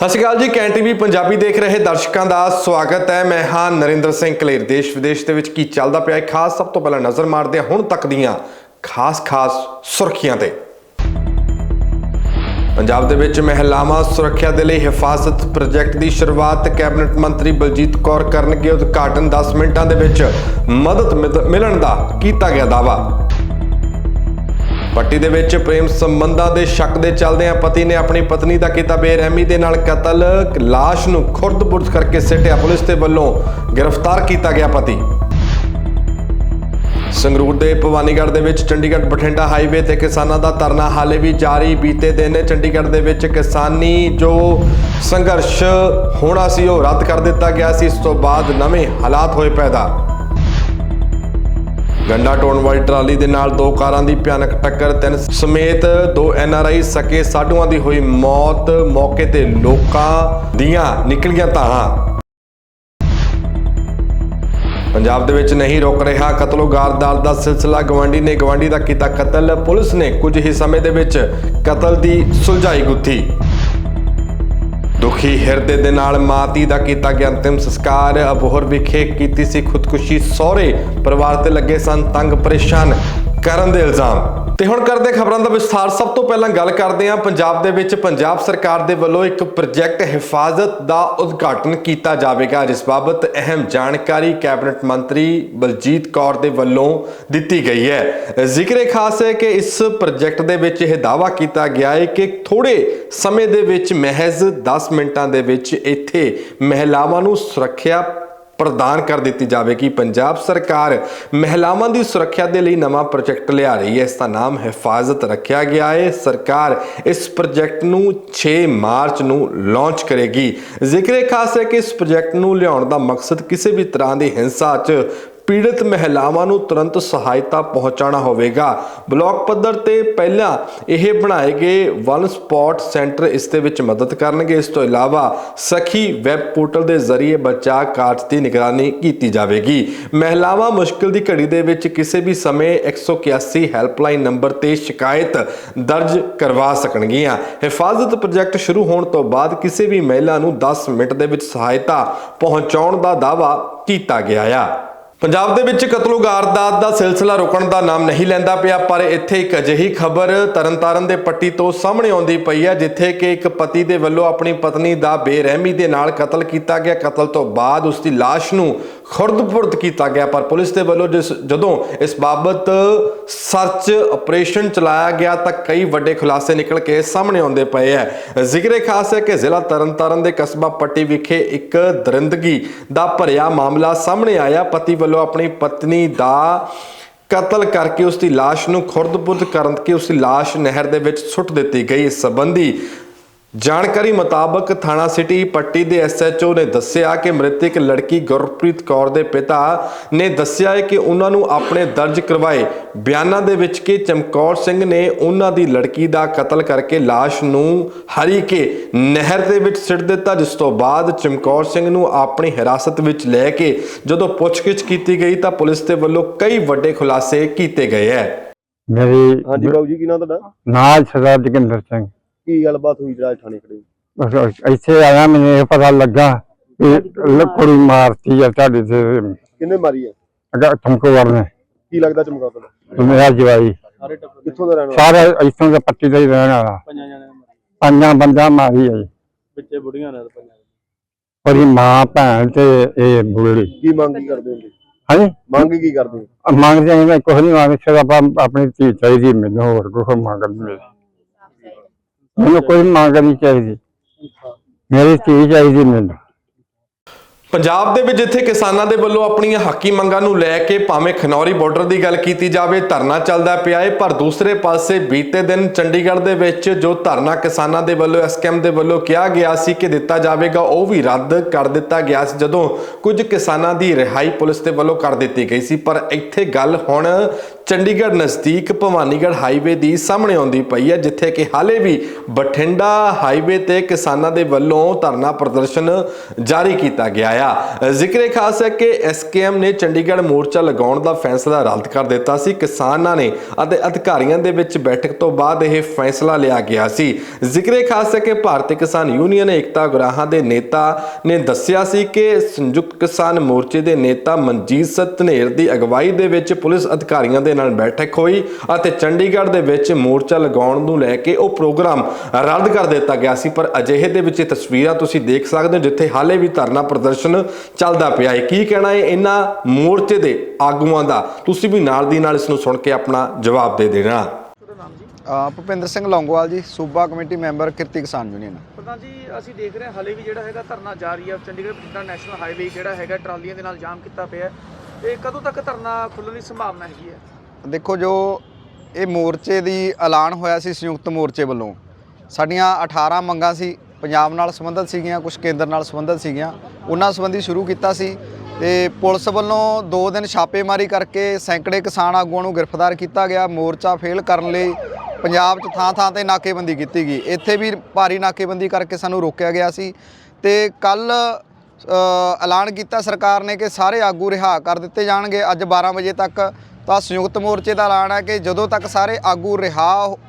ਸਤਿ ਸ਼੍ਰੀ ਅਕਾਲ ਜੀ, can TV Punjabi ਦੇਖ ਰਹੇ ਦਰਸ਼ਕਾਂ ਦਾ ਸਵਾਗਤ ਹੈ। ਮੈਂ ਹਾਂ ਨਰਿੰਦਰ ਸਿੰਘ ਕਲੇਰ। ਦੇਸ਼ ਵਿਦੇਸ਼ ਦੇ ਵਿੱਚ ਕੀ ਚੱਲਦਾ ਪਿਆ ਹੈ? ਖਾਸ ਸਭ ਤੋਂ ਪਹਿਲਾਂ ਨਜ਼ਰ ਮਾਰਦੇ ਹਾਂ ਹੁਣ ਤੱਕ ਦੀਆਂ ਖਾਸ-ਖਾਸ ਸੁਰਖੀਆਂ ਤੇ। ਪੰਜਾਬ ਦੇ ਵਿੱਚ ਮਹਿਲਾਵਾਂ ਸੁਰੱਖਿਆ ਦੇ ਲਈ ਹਿਫਾਜ਼ਤ ਪ੍ਰੋਜੈਕਟ ਦੀ ਸ਼ੁਰੂਆਤ ਕੈਬਨਿਟ ਮੰਤਰੀ ਬਲਜੀਤ ਕੌਰ ਕਰਨਗੇ। ਉਦਘਾਟਨ 10 ਮਿੰਟਾਂ ਦੇ ਵਿੱਚ ਮਦਦ ਮਿਲ- ਮਿਲਣ ਦਾ ਕੀਤਾ ਗਿਆ ਦਾਅਵਾ। ਪੱਟੀ ਦੇ ਵਿੱਚ ਪ੍ਰੇਮ ਸੰਬੰਧਾਂ ਦੇ ਸ਼ੱਕ ਦੇ ਚੱਲਦਿਆਂ ਪਤੀ ਨੇ ਆਪਣੀ ਪਤਨੀ ਦਾ ਕੀਤਾ ਬੇਰਹਿਮੀ ਦੇ ਨਾਲ ਕਤਲ, ਲਾਸ਼ ਨੂੰ ਖੁਰਦ-ਬੁਰਦ ਕਰਕੇ ਸਿੱਟਿਆ ਪੁਲਿਸ ਦੇ ਵੱਲੋਂ ਗ੍ਰਿਫਤਾਰ ਕੀਤਾ ਗਿਆ ਪਤੀ। ਸੰਗਰੂਰ ਦੇ ਭਵਾਨੀਗੜ੍ਹ ਦੇ ਵਿੱਚ ਚੰਡੀਗੜ੍ਹ ਬਠਿੰਡਾ ਹਾਈਵੇ ਤੇ ਕਿਸਾਨਾਂ ਦਾ ਧਰਨਾ ਹਾਲੇ ਵੀ ਜਾਰੀ। ਬੀਤੇ ਦਿਨ ਚੰਡੀਗੜ੍ਹ ਦੇ ਵਿੱਚ ਕਿਸਾਨੀ ਜੋ ਸੰਘਰਸ਼ ਹੋਣਾ ਸੀ, ਉਹ ਰੱਦ ਕਰ ਦਿੱਤਾ ਗਿਆ ਸੀ। ਇਸ ਤੋਂ ਬਾਅਦ ਨਵੇਂ ਹਾਲਾਤ ਹੋਏ ਪੈਦਾ। ਗੰਡਾ ਟੋਣ ਵਾਲੀ ਟਰਾਲੀ ਦੇ ਨਾਲ ਦੋ ਕਾਰਾਂ ਦੀ ਭਿਆਨਕ ਟੱਕਰ, ਤਿੰਨ ਸਮੇਤ ਦੋ ਐਨਆਰਆਈ ਸਕੇ ਸਾਡੂਆਂ ਦੀ ਹੋਈ ਮੌਤ ਮੌਕੇ ਤੇ ਲੋਕਾਂ ਦੀਆਂ ਨਿਕਲੀਆਂ ਤਾਹਾਂ। ਪੰਜਾਬ ਦੇ ਵਿੱਚ ਨਹੀਂ ਰੁਕ ਰਿਹਾ ਕਤਲੋ ਦਾ ਸਿਲਸਿਲਾ। ਗਵਾਂਡੀ ਨੇ ਗਵਾਂਡੀ ਦਾ ਕੀਤਾ ਕਤਲ। ਪੁਲਿਸ ਨੇ ਕੁਝ ਹੀ ਸਮੇਂ ਦੇ ਵਿੱਚ ਕਤਲ ਦੀ ਸੁਲਝਾਈ ਗੁੱਥੀ। ਦੁਖੀ ਹਿਰਦੇ ਦੇ ਨਾਲ ਮਾਤੀ ਦਾ ਕੀਤਾ ਗਿਆ ਅੰਤਿਮ ਸੰਸਕਾਰ। ਅਬੋਹਰ ਵਿਖੇ ਕੀਤੀ ਸੀ ਖੁਦਕੁਸ਼ੀ ਸਹੁਰੇ। ਪਰਿਵਾਰ ਤੇ ਲੱਗੇ ਸਨ ਤੰਗ ਪਰੇਸ਼ਾਨ ਕਰਨ ਦੇ ਇਲਜ਼ਾਮ। ਤੇ ਹੁਣ ਕਰਦੇ ਖਬਰਾਂ ਦਾ ਵਿਸਥਾਰ। ਸਭ ਤੋਂ ਪਹਿਲਾਂ ਗੱਲ ਕਰਦੇ ਹਾਂ ਪੰਜਾਬ ਦੇ ਵਿੱਚ। ਪੰਜਾਬ ਸਰਕਾਰ ਦੇ ਵੱਲੋਂ ਇੱਕ ਪ੍ਰੋਜੈਕਟ ਹਿਫਾਜ਼ਤ ਦਾ ਉਦਘਾਟਨ ਕੀਤਾ ਜਾਵੇਗਾ। ਜਿਸ ਬਾਬਤ ਅਹਿਮ ਜਾਣਕਾਰੀ ਕੈਬਨਿਟ ਮੰਤਰੀ ਬਲਜੀਤ ਕੌਰ ਦੇ ਵੱਲੋਂ ਦਿੱਤੀ ਗਈ ਹੈ। ਜ਼ਿਕਰੇ ਖਾਸ ਹੈ ਕਿ ਇਸ ਪ੍ਰੋਜੈਕਟ ਦੇ ਵਿੱਚ ਇਹ ਦਾਅਵਾ ਕੀਤਾ ਗਿਆ ਹੈ ਕਿ ਥੋੜੇ ਸਮੇਂ ਦੇ ਵਿੱਚ ਮਹਿਜ਼ 10 ਮਿੰਟਾਂ ਦੇ ਵਿੱਚ ਇੱਥੇ ਮਹਿਲਾਵਾਂ ਨੂੰ ਸੁਰੱਖਿਆ ਪ੍ਰਦਾਨ ਕਰ ਦਿੱਤੀ ਜਾਵੇਗੀ। ਪੰਜਾਬ ਸਰਕਾਰ ਮਹਿਲਾਵਾਂ ਦੀ ਸੁਰੱਖਿਆ ਦੇ ਲਈ ਨਵਾਂ ਪ੍ਰੋਜੈਕਟ ਲਿਆ ਰਹੀ ਹੈ। ਇਸ ਦਾ ਨਾਮ ਹਿਫਾਜ਼ਤ ਰੱਖਿਆ ਗਿਆ ਹੈ। ਸਰਕਾਰ ਇਸ ਪ੍ਰੋਜੈਕਟ ਨੂੰ 6 ਮਾਰਚ ਨੂੰ ਲਾਂਚ ਕਰੇਗੀ। ਜ਼ਿਕਰੇ ਖਾਸ ਹੈ ਕਿ ਇਸ ਪ੍ਰੋਜੈਕਟ ਨੂੰ ਲਿਆਉਣ ਦਾ ਮਕਸਦ ਕਿਸੇ ਵੀ ਤਰ੍ਹਾਂ ਦੀ ਹਿੰਸਾ 'ਚ ਪੀੜਤ ਮਹਿਲਾਵਾਂ ਨੂੰ ਤੁਰੰਤ ਸਹਾਇਤਾ ਪਹੁੰਚਾਉਣਾ ਹੋਵੇਗਾ। ਬਲਾਕ ਪੱਧਰ ਤੇ ਪਹਿਲਾਂ ਇਹ ਬਣਾਏ ਗਏ ਵਨ ਸਪੌਟ ਸੈਂਟਰ ਇਸ ਦੇ ਵਿੱਚ ਮਦਦ ਕਰਨਗੇ। ਇਸ ਤੋਂ ਇਲਾਵਾ ਸਖੀ ਵੈਬ ਪੋਰਟਲ ਦੇ ਜ਼ਰੀਏ ਬਚਾਅ ਕਾਰਜ ਦੀ ਨਿਗਰਾਨੀ ਕੀਤੀ ਜਾਵੇਗੀ। ਮਹਿਲਾਵਾਂ ਮੁਸ਼ਕਲ ਦੀ ਘੜੀ ਦੇ ਵਿੱਚ ਕਿਸੇ ਵੀ ਸਮੇਂ 181 ਹੈਲਪਲਾਈਨ ਨੰਬਰ ਤੇ ਸ਼ਿਕਾਇਤ ਦਰਜ ਕਰਵਾ ਸਕਣਗੀਆਂ। ਹਿਫਾਜ਼ਤ ਪ੍ਰੋਜੈਕਟ ਸ਼ੁਰੂ ਹੋਣ ਤੋਂ ਬਾਅਦ ਕਿਸੇ ਵੀ ਮਹਿਲਾ ਨੂੰ 10 ਮਿੰਟ ਦੇ ਵਿੱਚ ਸਹਾਇਤਾ ਪਹੁੰਚਾਉਣ ਦਾ ਦਾਅਵਾ ਕੀਤਾ ਗਿਆ ਆ। ਪੰਜਾਬ ਦੇ ਵਿੱਚ ਕਤਲੋ ਵਾਰਦਾਤ ਦਾ ਸਿਲਸਿਲਾ ਰੁਕਣ ਦਾ ਨਾਮ ਨਹੀਂ ਲੈਂਦਾ ਪਿਆ, ਪਰ ਇੱਥੇ ਇੱਕ ਅਜਿਹੀ ਖਬਰ ਤਰਨਤਾਰਨ ਦੇ ਪੱਟੀ ਤੋਂ ਸਾਹਮਣੇ ਆਉਂਦੀ ਪਈ ਹੈ, ਜਿੱਥੇ ਕਿ ਇੱਕ ਪਤੀ ਦੇ ਵੱਲੋਂ ਆਪਣੀ ਪਤਨੀ ਦਾ ਬੇਰਹਿਮੀ ਦੇ ਨਾਲ ਕਤਲ ਕੀਤਾ ਗਿਆ। ਕਤਲ ਤੋਂ ਬਾਅਦ ਉਸ ਦੀ ਲਾਸ਼ ਨੂੰ ਖੁਰਦਪੁਰਦ ਕੀਤਾ ਗਿਆ, ਪਰ ਪੁਲਿਸ ਦੇ ਵੱਲੋਂ ਜਿਸ, ਜਦੋਂ ਇਸ ਬਾਬਤ ਸਰਚ ਆਪਰੇਸ਼ਨ ਚਲਾਇਆ ਗਿਆ, ਤਾਂ ਕਈ ਵੱਡੇ ਖੁਲਾਸੇ ਨਿਕਲ ਕੇ ਸਾਹਮਣੇ ਆਉਂਦੇ ਪਏ ਹੈ। ਜ਼ਿਕਰੇ ਖਾਸ ਹੈ ਕਿ ਜ਼ਿਲ੍ਹਾ ਤਰਨਤਾਰਨ ਦੇ ਕਸਬਾ ਪੱਟੀ ਵਿਖੇ ਇੱਕ ਦਰਿੰਦਗੀ ਦਾ ਭਰਿਆ ਮਾਮਲਾ ਸਾਹਮਣੇ ਆਇਆ। ਪਤੀ ਵੱਲੋਂ ਆਪਣੀ ਪਤਨੀ ਦਾ ਕਤਲ ਕਰਕੇ ਉਸ ਦੀ ਲਾਸ਼ ਨੂੰ ਖੁਰਦਪੁਰਦ ਕਰਨ, ਕੇ ਉਸ ਦੀ ਲਾਸ਼ ਨਹਿਰ ਦੇ ਵਿੱਚ ਸੁੱਟ ਦਿੱਤੀ ਗਈ। ਇਸ ਸੰਬੰਧੀ ਜਾਣਕਾਰੀ ਮੁਤਾਬਕ ਥਾਣਾ ਸਿਟੀ ਪੱਟੀ ਦੇ ਐਸਐਚਓ ਨੇ ਦੱਸਿਆ ਕਿ ਮ੍ਰਿਤਕ ਲੜਕੀ ਗੁਰਪ੍ਰੀਤ ਕੌਰ ਦੇ ਪਿਤਾ ਨੇ ਦੱਸਿਆ ਹੈ ਕਿ ਉਹਨਾਂ ਨੂੰ ਆਪਣੇ ਦਰਜ ਕਰਵਾਏ। ਬਿਆਨਾਂ ਦੇ ਵਿੱਚ ਕਿ ਚਮਕੌਰ ਸਿੰਘ ਨੇ ਉਹਨਾਂ ਦੀ ਲੜਕੀ ਦਾ ਕਤਲ ਕਰਕੇ ਲਾਸ਼ ਨੂੰ ਹਰੀ ਕੇ ਨਹਿਰ ਦੇ ਵਿੱਚ ਸਿੱਟ ਦਿੱਤਾ ਜਿਸ ਤੋਂ ਬਾਅਦ ਚਮਕੌਰ ਸਿੰਘ ਨੂੰ ਆਪਣੀ ਹਿਰਾਸਤ ਵਿੱਚ ਲੈ ਕੇ ਜਦੋਂ ਪੁੱਛਗਿੱਛ ਕੀਤੀ ਗਈ ਤਾਂ ਪੁਲਿਸ ਦੇ ਵੱਲੋਂ ਕਈ ਵੱਡੇ ਖੁਲਾਸੇ ਕੀਤੇ ਗਏ ਹੈ। ਮੇਰੀ ਹਾਂਜੀ ਬਾਬੂ ਜੀ ਕੀ ਨਾਮ ਤੁਹਾਡਾ? ਨਾਲ ਸਰਦਾਰ ਜੋਗਿੰਦਰ ਸਿੰਘ। ਕੀ ਗੱਲਬਾਤ ਹੋਈ ਜਿਹੜਾ ਥਾਣੇ ਖੜੇ ਇੱਥੇ ਆਇਆ ਮੈਨੂੰ ਇਹ ਪਤਾ ਲੱਗਾ ਕਿ ਲ- ਕੁੜੀ ਮਾਰਤੀ ਆ ਤੁਹਾਡੇ ਤੇ। ਕਿੰਨੇ ਮਾਰੀ ਹੈ ਅਗਾ ਤੁਮਕੋ ਵਰਨੇ ਕੀ ਲੱਗਦਾ ਚਮਕਾ ਤੁਹਾਡਾ ਮੇਰਾ ਜਵਾਈ। ਸਾਰੇ ਟੱਬਰ ਕਿੱਥੋਂ ਦਾ ਰਹਿਣ ਵਾਲਾ? ਸਾਰੇ ਇੱਥੋਂ ਦਾ ਪੱਟੀ ਦਾ ਹੀ ਰਹਿਣ ਵਾਲਾ। ਪੰਜਾਂ ਨੂੰ ਬੰਦਾ ਮਾਰੀ ਆ ਜੀ। ਵਿੱਚੇ ਬੁੜੀਆਂ ਨੇ ਪੰਜਾਂ ਉਹਦੀ ਮਾਂ ਭੈਣ ਤੇ ਇਹ ਬੁੜੀ। ਕੀ ਮੰਗ ਕੀ ਕਰਦੇ ਹੋ ਹਾਂਜੀ? ਮੰਗ ਕੀ ਕਰਦੇ ਹੋ? ਮੰਗਦੇ ਆਂ ਮੈਂ ਕੁਝ ਨਹੀਂ ਮੰਗਦੇ ਸਿਰ ਆਪਾਂ ਆਪਣੀ ਧੀ ਚਾਹੀਦੀ ਮੈਨੂੰ ਹੋਰ ਕੁਝ ਮੰਗਣ ਨਹੀਂ। ਮੈਨੂੰ ਕੋਈ ਮੰਗ ਨਹੀਂ ਚਾਹੀਦੀ। ਮੇਰੀ ਧੀ ਚਾਹੀਦੀ ਮੈਨੂੰ। ਪੰਜਾਬ ਦੇ ਵਿੱਚ ਜਿੱਥੇ ਕਿਸਾਨਾਂ ਦੇ ਵੱਲੋਂ ਆਪਣੀਆਂ ਹੱਕੀ ਮੰਗਾਂ ਨੂੰ ਲੈ ਕੇ ਭਾਵੇਂ ਖਨੌਰੀ ਬਾਰਡਰ ਦੀ ਗੱਲ ਕੀਤੀ ਜਾਵੇ, ਧਰਨਾ ਚੱਲਦਾ ਪਿਆ ਹੈ ਪਰ ਦੂਸਰੇ ਪਾਸੇ ਬੀਤੇ ਦਿਨ ਚੰਡੀਗੜ੍ਹ ਦੇ ਵਿੱਚ ਜੋ ਧਰਨਾ ਕਿਸਾਨਾਂ ਦੇ ਵੱਲੋਂ, ਐਸਕੇਐਮ ਦੇ ਵੱਲੋਂ ਕਿਹਾ ਗਿਆ ਸੀ ਕਿ ਦਿੱਤਾ ਜਾਵੇਗਾ, ਉਹ ਵੀ ਰੱਦ ਕਰ ਦਿੱਤਾ ਗਿਆ ਸੀ, ਜਦੋਂ ਕੁਝ ਕਿਸਾਨਾਂ ਦੀ ਰਿਹਾਈ ਪੁਲਿਸ ਦੇ ਵੱਲੋਂ ਕਰ ਦਿੱਤੀ ਗਈ ਸੀ। ਪਰ ਇੱਥੇ ਗੱਲ ਹੁਣ ਚੰਡੀਗੜ੍ਹ ਨਜ਼ਦੀਕ ਭਵਾਨੀਗੜ੍ਹ ਹਾਈਵੇ ਦੀ ਸਾਹਮਣੇ ਆਉਂਦੀ ਪਈ ਹੈ, ਜਿੱਥੇ ਕਿ ਹਾਲੇ ਵੀ ਬਠਿੰਡਾ ਹਾਈਵੇ ਤੇ ਕਿਸਾਨਾਂ ਦੇ ਵੱਲੋਂ ਧਰਨਾ ਪ੍ਰਦਰਸ਼ਨ ਜਾਰੀ ਕੀਤਾ ਗਿਆ ਆ। ਜ਼ਿਕਰੇ ਖਾਸ ਹੈ ਕਿ ਐਸਕੇਐਮ ਨੇ ਚੰਡੀਗੜ੍ਹ ਮੋਰਚਾ ਲਗਾਉਣ ਦਾ ਫੈਸਲਾ ਰੱਦ ਕਰ ਦਿੱਤਾ ਸੀ। ਕਿਸਾਨਾਂ ਨੇ ਅਤੇ ਅਧਿਕਾਰੀਆਂ ਦੇ ਵਿੱਚ ਬੈਠਕ ਤੋਂ ਬਾਅਦ ਇਹ ਫੈਸਲਾ ਲਿਆ ਗਿਆ ਸੀ। ਜ਼ਿਕਰੇ ਖਾਸ ਹੈ ਕਿ ਭਾਰਤੀ ਕਿਸਾਨ ਯੂਨੀਅਨ ਏਕਤਾ ਗੁਰਾਹਾਂ ਦੇ ਨੇਤਾ ਨੇ ਦੱਸਿਆ ਸੀ ਕਿ ਸੰਯੁਕਤ ਕਿਸਾਨ ਮੋਰਚੇ ਦੇ ਨੇਤਾ ਮਨਜੀਤ ਸਤਨੇਰ ਦੀ ਅਗਵਾਈ ਦੇ ਵਿੱਚ ਪੁਲਿਸ ਅਧਿਕਾਰੀਆਂ ਦੇ ਨਾਲ ਬੈਠਕ ਹੋਈ ਅਤੇ ਚੰਡੀਗੜ੍ਹ ਦੇ ਵਿੱਚ ਮੋਰਚਾ ਲਗਾਉਣ ਨੂੰ ਲੈ ਕੇ ਉਹ ਪ੍ਰੋਗਰਾਮ ਰੱਦ ਕਰ ਦਿੱਤਾ ਗਿਆ ਸੀ। ਪਰ ਅਜਿਹੇ ਦੇ ਵਿੱਚ ਇਹ ਤਸਵੀਰਾਂ ਤੁਸੀਂ ਦੇਖ ਸਕਦੇ ਹੋ ਜਿੱਥੇ ਹਾਲੇ ਵੀ ਧਰਨਾ ਪ੍ਰਦਰਸ਼ਨ ਚੱਲਦਾ ਪਿਆ ਹੈ। ਕੀ ਕਹਿਣਾ ਹੈ ਇਹਨਾਂ ਮੋਰਚੇ ਦੇ ਆਗੂਆਂ ਦਾ? ਤੁਸੀਂ ਵੀ ਨਾਲ ਦੀ ਨਾਲ ਇਸ ਨੂੰ ਸੁਣ ਕੇ ਆਪਣਾ ਜਵਾਬ ਦੇ ਦੇਣਾ। ਭੁਪਿੰਦਰ ਸਿੰਘ ਲੌਂਗੋਵਾਲ ਜੀ ਸੂਬਾ committee member Kirti Kisan union. ਪ੍ਰਧਾਨ ਜੀ ਅਸੀਂ ਦੇਖ ਰਹੇ ਹਾਂ ਹਾਲੇ ਵੀ ਜਿਹੜਾ ਹੈਗਾ ਧਰਨਾ ਜਾਰੀ ਹੈ ਚੰਡੀਗੜ੍ਹ ਬਠਿੰਡਾ ਨੈਸ਼ਨਲ ਹਾਈਵੇ ਜਿਹੜਾ ਹੈਗਾ ਟਰਾਲੀਆਂ ਦੇ ਨਾਲ ਜਾਮ ਕੀਤਾ ਪਿਆ ਹੈ। ਇਹ ਕਦੋਂ ਤੱਕ ਧਰਨਾ ਖੁੱਲ੍ਹਣ ਦੀ ਸੰਭਾਵਨਾ ਹੈਗੀ ਹੈ? ਦੇਖੋ ਜੋ ਇਹ ਮੋਰਚੇ ਦੀ ਐਲਾਨ ਹੋਇਆ ਸੀ ਸੰਯੁਕਤ ਮੋਰਚੇ ਵੱਲੋਂ, ਸਾਡੀਆਂ 18 ਮੰਗਾਂ ਸੀ, ਪੰਜਾਬ ਨਾਲ ਸੰਬੰਧਿਤ ਸੀਗੀਆਂ ਕੁਝ ਕੇਂਦਰ ਨਾਲ ਸੰਬੰਧਿਤ ਸੀਗੀਆਂ, ਉਹਨਾਂ ਸੰਬੰਧੀ ਸ਼ੁਰੂ ਕੀਤਾ ਸੀ ਤੇ ਪੁਲਿਸ ਵੱਲੋਂ 2 ਦਿਨ ਛਾਪੇਮਾਰੀ ਕਰਕੇ ਸੈਂਕੜੇ ਕਿਸਾਨ ਆਗੂਆਂ ਨੂੰ ਗ੍ਰਿਫਤਾਰ ਕੀਤਾ ਗਿਆ, ਮੋਰਚਾ ਫੇਲ ਕਰਨ ਲਈ ਪੰਜਾਬ 'ਚ ਥਾਂ-ਥਾਂ ਤੇ ਨਾਕੇਬੰਦੀ ਕੀਤੀ ਗਈ। ਇੱਥੇ ਵੀ ਭਾਰੀ ਨਾਕੇਬੰਦੀ ਕਰਕੇ ਸਾਨੂੰ ਰੋਕਿਆ ਗਿਆ ਸੀ ਤੇ ਕੱਲ ਐਲਾਨ ਕੀਤਾ ਸਰਕਾਰ ਨੇ ਕਿ ਸਾਰੇ ਆਗੂ ਰਿਹਾ ਕਰ ਦਿੱਤੇ ਜਾਣਗੇ। ਅੱਜ 12 ਵਜੇ ਤੱਕ ਤਾਂ ਸੰਯੁਕਤ ਮੋਰਚੇ ਦਾ ਐਲਾਨ ਹੈ ਕਿ ਜਦੋਂ ਤੱਕ ਸਾਰੇ ਆਗੂ ਰਿਹਾ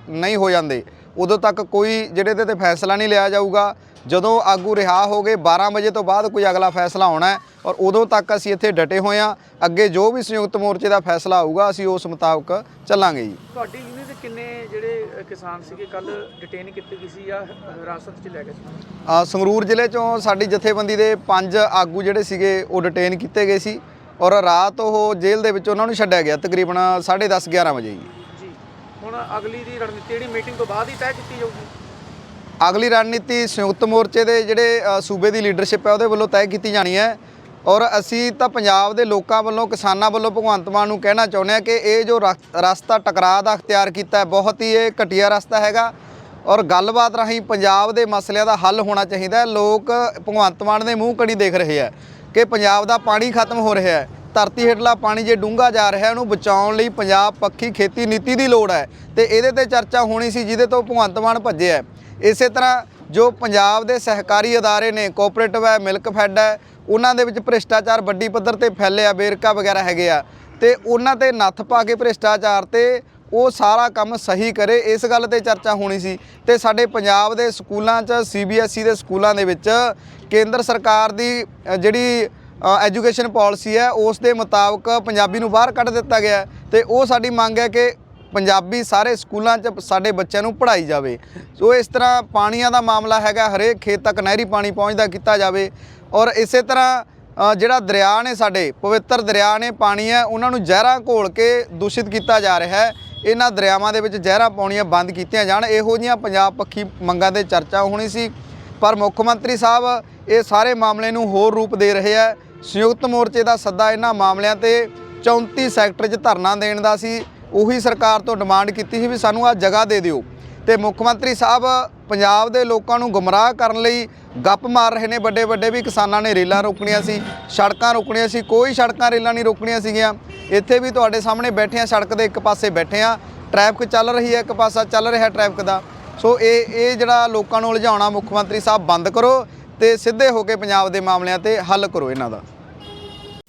ਨਹੀਂ ਹੋ ਜਾਂਦੇ ਉਦੋਂ ਤੱਕ ਕੋਈ ਜਿਹੜੇ ਇਹਦੇ ਤੇ ਫੈਸਲਾ ਨਹੀਂ ਲਿਆ ਜਾਊਗਾ। ਜਦੋਂ ਆਗੂ ਰਿਹਾ ਹੋ ਗਏ 12 ਵਜੇ ਤੋਂ ਬਾਅਦ ਕੋਈ ਅਗਲਾ ਫੈਸਲਾ ਆਉਣਾ ਔਰ ਉਦੋਂ ਤੱਕ ਅਸੀਂ ਇੱਥੇ ਡਟੇ ਹੋਏ ਹਾਂ। ਅੱਗੇ ਜੋ ਵੀ ਸੰਯੁਕਤ ਮੋਰਚੇ ਦਾ ਫੈਸਲਾ ਆਊਗਾ ਅਸੀਂ ਉਸ ਮੁਤਾਬਕ ਚੱਲਾਂਗੇ ਜੀ। ਤੁਹਾਡੀ ਯੂਨੀਅਨ ਦੇ ਕਿੰਨੇ ਜਿਹੜੇ ਕਿਸਾਨ ਸੀਗੇ ਕੱਲ ਡਿਟੇਨ ਕੀਤੇ ਗਏ ਸੀ ਜਾਂ ਹਿਰਾਸਤ 'ਚ ਲੈ ਗਏ ਸੀ? ਸੰਗਰੂਰ ਜ਼ਿਲ੍ਹੇ ਚੋਂ ਸਾਡੀ ਜਥੇਬੰਦੀ ਦੇ ਪੰਜ ਆਗੂ ਜਿਹੜੇ ਸੀਗੇ ਉਹ ਡਿਟੇਨ ਕੀਤੇ ਗਏ ਸੀ। ਔਰ ਰਾਤ ਉਹ ਜੇਲ੍ਹ ਦੇ ਵਿੱਚ ਉਹਨਾਂ ਨੂੰ ਛੱਡਿਆ ਗਿਆ ਤਕਰੀਬਨ 10:30 11 ਵਜੇ ਜੀ। ਹੁਣ ਅਗਲੀ ਦੀ ਰਣਨੀਤੀ ਜਿਹੜੀ ਮੀਟਿੰਗ ਤੋਂ ਬਾਅਦ ਹੀ ਤੈਅ ਕੀਤੀ ਜਾਊਗੀ। ਅਗਲੀ ਰਣਨੀਤੀ ਸੰਯੁਕਤ ਮੋਰਚੇ ਦੇ ਜਿਹੜੇ ਸੂਬੇ ਦੀ ਲੀਡਰਸ਼ਿਪ ਹੈ ਉਹਦੇ ਵੱਲੋਂ ਤੈਅ ਕੀਤੀ ਜਾਣੀ ਹੈ। ਔਰ ਅਸੀਂ ਤਾਂ ਪੰਜਾਬ ਦੇ ਲੋਕਾਂ ਵੱਲੋਂ ਕਿਸਾਨਾਂ ਵੱਲੋਂ ਭਗਵੰਤ ਮਾਨ ਨੂੰ ਕਹਿਣਾ ਚਾਹੁੰਦੇ ਹਾਂ ਕਿ ਇਹ ਜੋ ਰਸ- ਰਸਤਾ ਟਕਰਾਅ ਦਾ ਅਖਤਿਆਰ ਕੀਤਾ ਹੈ ਬਹੁਤ ਹੀ ਇਹ ਘਟੀਆ ਰਸਤਾ ਹੈਗਾ। ਔਰ ਗੱਲਬਾਤ ਰਾਹੀਂ ਪੰਜਾਬ ਦੇ ਮਸਲਿਆਂ ਦਾ ਹੱਲ ਹੋਣਾ ਚਾਹੀਦਾ ਲੋਕ ਭਗਵੰਤ ਮਾਨ ਦੇ ਮੂੰਹ ਕਣੀ ਦੇਖ ਰਹੇ ਹੈ। ਕਿ ਪੰਜਾਬ ਦਾ ਪਾਣੀ ਖਤਮ ਹੋ ਰਿਹਾ ਹੈ। ਧਰਤੀ ਹੇਠਲਾ ਪਾਣੀ ਜੇ ਡੂੰਘਾ ਜਾ ਰਿਹਾ ਉਹਨੂੰ ਬਚਾਉਣ ਲਈ ਪੰਜਾਬ ਪੱਖੀ ਖੇਤੀ ਨੀਤੀ ਦੀ ਲੋੜ ਹੈ। ਤੇ ਇਹਦੇ ਤੇ ਚਰਚਾ ਹੋਣੀ ਸੀ, ਜਿਹਦੇ ਤੋਂ ਭਗਵੰਤ ਮਾਨ ਭੱਜਿਆ ਹੈ। ਇਸੇ ਤਰ੍ਹਾਂ ਜੋ ਪੰਜਾਬ ਦੇ ਸਹਿਕਾਰੀ ਅਦਾਰੇ ਨੇ, ਕੋਆਪਰੇਟਿਵ ਹੈ, ਮਿਲਕ ਫੈਡ ਹੈ, ਉਹਨਾਂ ਦੇ ਵਿੱਚ ਭ੍ਰਿਸ਼ਟਾਚਾਰ ਵੱਡੀ ਪੱਧਰ ਤੇ ਫੈਲਿਆ ਬੇਰਕਾ ਵਗੈਰਾ ਹੈਗੇ ਆ। ਤੇ ਉਹਨਾਂ ਤੇ ਨੱਥ ਪਾ ਕੇ ਭ੍ਰਿਸ਼ਟਾਚਾਰ ਤੇ ਉਹ ਸਾਰਾ ਕੰਮ ਸਹੀ ਕਰੇ, ਇਸ ਗੱਲ ਤੇ ਚਰਚਾ ਹੋਣੀ ਸੀ। ਤੇ ਸਾਡੇ ਪੰਜਾਬ ਦੇ ਸਕੂਲਾਂ 'ਚ ਸੀਬੀਐਸਈ ਦੇ ਸਕੂਲਾਂ ਦੇ ਵਿੱਚ ਕੇਂਦਰ ਸਰਕਾਰ ਦੀ ਜਿਹੜੀ ਐਜੂਕੇਸ਼ਨ ਪਾਲਿਸੀ ਹੈ, ਉਸ ਦੇ ਮੁਤਾਬਕ ਪੰਜਾਬੀ ਨੂੰ ਬਾਹਰ ਕੱਢ ਦਿੱਤਾ ਗਿਆ ਹੈ ਤੇ ਉਹ ਸਾਡੀ ਮੰਗ ਹੈ ਕਿ ਪੰਜਾਬੀ ਸਾਰੇ ਸਕੂਲਾਂ 'ਚ ਸਾਡੇ ਬੱਚਿਆਂ ਨੂੰ ਪੜ੍ਹਾਈ ਜਾਵੇ। ਸੋ ਇਸ ਤਰ੍ਹਾਂ ਪਾਣੀਆਂ ਦਾ ਮਾਮਲਾ ਹੈਗਾ, ਹਰੇਕ ਖੇਤ ਤੱਕ ਨਹਿਰੀ ਪਾਣੀ ਪਹੁੰਚਦਾ ਕੀਤਾ ਜਾਵੇ ਔਰ ਇਸੇ ਤਰ੍ਹਾਂ ਜਿਹੜਾ ਦਰਿਆ ਨੇ ਸਾਡੇ, ਪਵਿੱਤਰ ਦਰਿਆ ਨੇ ਪਾਣੀ ਹੈ, ਉਹਨਾਂ ਨੂੰ ਜ਼ਹਿਰਾਂ ਘੋਲ ਕੇ ਦੂਸ਼ਿਤ ਕੀਤਾ ਜਾ ਰਿਹਾ ਹੈ। ਇਹਨਾਂ ਦਰਿਆਵਾਂ ਦੇ ਵਿੱਚ ਜ਼ਹਿਰਾਂ ਪਾਉਣੀਆਂ ਬੰਦ ਕੀਤੀਆਂ ਜਾਣ। ਇਹੋ ਜਿਹੀਆਂ ਪੰਜਾਬ ਪੱਖੀ ਮੰਗਾਂ ਤੇ ਚਰਚਾ ਹੋਣੀ ਸੀ। ਪਰ ਮੁੱਖ ਮੰਤਰੀ ਸਾਹਿਬ ਇਹ ਸਾਰੇ ਮਾਮਲੇ ਨੂੰ ਹੋਰ ਰੂਪ ਦੇ ਰਹੇ ਆ। ਸੰਯੁਕਤ ਮੋਰਚੇ ਦਾ ਸੱਦਾ ਇਹਨਾਂ ਮਾਮਲਿਆਂ ਤੇ 34 ਸੈਕਟਰ 'ਚ ਧਰਨਾ ਦੇਣ ਦਾ ਸੀ। ਉਹੀ ਸਰਕਾਰ ਤੋਂ ਡਿਮਾਂਡ ਕੀਤੀ ਸੀ ਵੀ ਸਾਨੂੰ ਆ ਜਗ੍ਹਾ ਦੇ ਦਿਓ। ਤੇ ਮੁੱਖ ਮੰਤਰੀ ਸਾਹਿਬ ਪੰਜਾਬ ਦੇ ਲੋਕਾਂ ਨੂੰ ਗੁੰਮਰਾਹ ਕਰਨ ਲਈ ਗੱਪ ਮਾਰ ਰਹੇ ਨੇ। ਵੱਡੇ ਵੱਡੇ ਵੀ ਕਿਸਾਨਾਂ ਨੇ ਰੇਲਾਂ ਰੋਕਣੀਆਂ ਸੀ, ਸੜਕਾਂ ਰੋਕਣੀਆਂ ਸੀ, ਕੋਈ ਸੜਕਾਂ ਰੇਲਾਂ ਨਹੀਂ ਰੋਕਣੀਆਂ ਸੀਗੀਆਂ। ਇੱਥੇ ਵੀ ਤੁਹਾਡੇ ਸਾਹਮਣੇ ਬੈਠੇ ਆ ਸੜਕ ਦੇ ਇੱਕ ਪਾਸੇ ਬੈਠੇ ਆ ਟ੍ਰੈਫਿਕ ਚੱਲ ਰਹੀ ਹੈ, ਇੱਕ ਪਾਸਾ ਚੱਲ ਰਿਹਾ ਟ੍ਰੈਫਿਕ ਦਾ। ਸੋ ਇਹ ਇਹ ਜਿਹੜਾ ਲੋਕਾਂ ਨੂੰ ਉਲਝਾਉਣਾ ਮੁੱਖ ਮੰਤਰੀ ਸਾਹਿਬ ਬੰਦ ਕਰੋ ਤੇ ਸਿੱਧੇ ਹੋ ਕੇ ਪੰਜਾਬ ਦੇ ਮਾਮਲਿਆਂ ਤੇ ਹੱਲ ਕਰੋ ਇਹਨਾਂ ਦਾ।